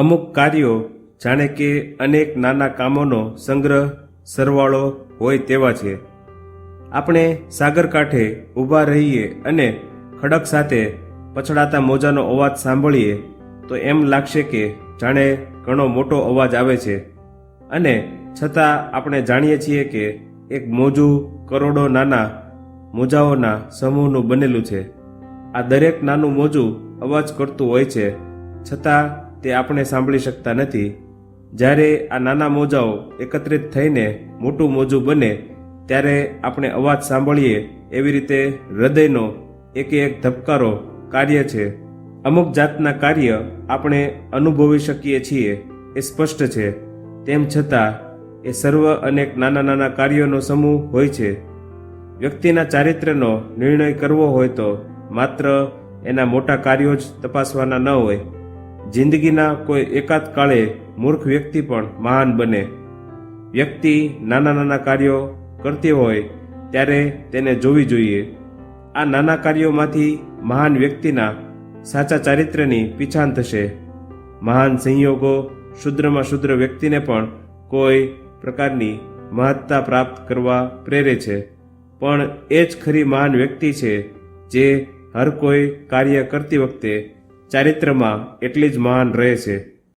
અમુક કાર્યો જાણે કે અનેક નાના કામોનો સંગ્રહ, સરવાળો હોય તેવા છે. આપણે સાગર કાંઠે ઊભા રહીએ અને ખડક સાથે પછડાતા મોજાનો અવાજ સાંભળીએ, તો એમ લાગશે કે જાણે ઘણો મોટો અવાજ આવે છે. અને છતાં આપણે જાણીએ છીએ કે એક મોજું કરોડો નાના મોજાઓના સમૂહનું બનેલું છે. આ દરેક નાનું મોજું અવાજ કરતું હોય છે. છતાં તે આપણે સાંભળી શકતા નથી. જ્યારે આ નાના મોજાઓ એકત્રિત થઈને મોટું મોજું બને, ત્યારે આપણે અવાજ સાંભળીએ એવી રીતે હૃદયનો એક એક ધબકારો કાર્ય છે. અમુક જાતના કાર્ય આપણે અનુભવી શકીએ છીએ, એ સ્પષ્ટ છે. તેમ છતાં, એ સર્વ અનેક નાના નાના કાર્યોનો સમૂહ હોય છે. વ્યક્તિના ચારિત્ર્યનો નિર્ણય કરવો હોય તો માત્ર એના મોટા કાર્યો જ તપાસવાના ન હોય. જિંદગીના કોઈ એકાદ કાળે મૂર્ખ વ્યક્તિ પણ મહાન બને. વ્યક્તિ નાના નાના કાર્યો કરતી હોય ત્યારે તેને જોવી જોઈએ. આ નાના કાર્યોમાંથી મહાન વ્યક્તિના સાચા ચારિત્ર્યની પીછાણ થશે. મહાન સંયોગો શુદ્રમાં શુદ્ર વ્યક્તિને પણ કોઈ પ્રકારની મહત્તા પ્રાપ્ત કરવા પ્રેરે છે. પણ એ જ ખરી મહાન વ્યક્તિ છે જે હર કોઈ કાર્ય કરતી વખતે ચારિત્ર્યમાં એટલી જ મહાન રહે છે.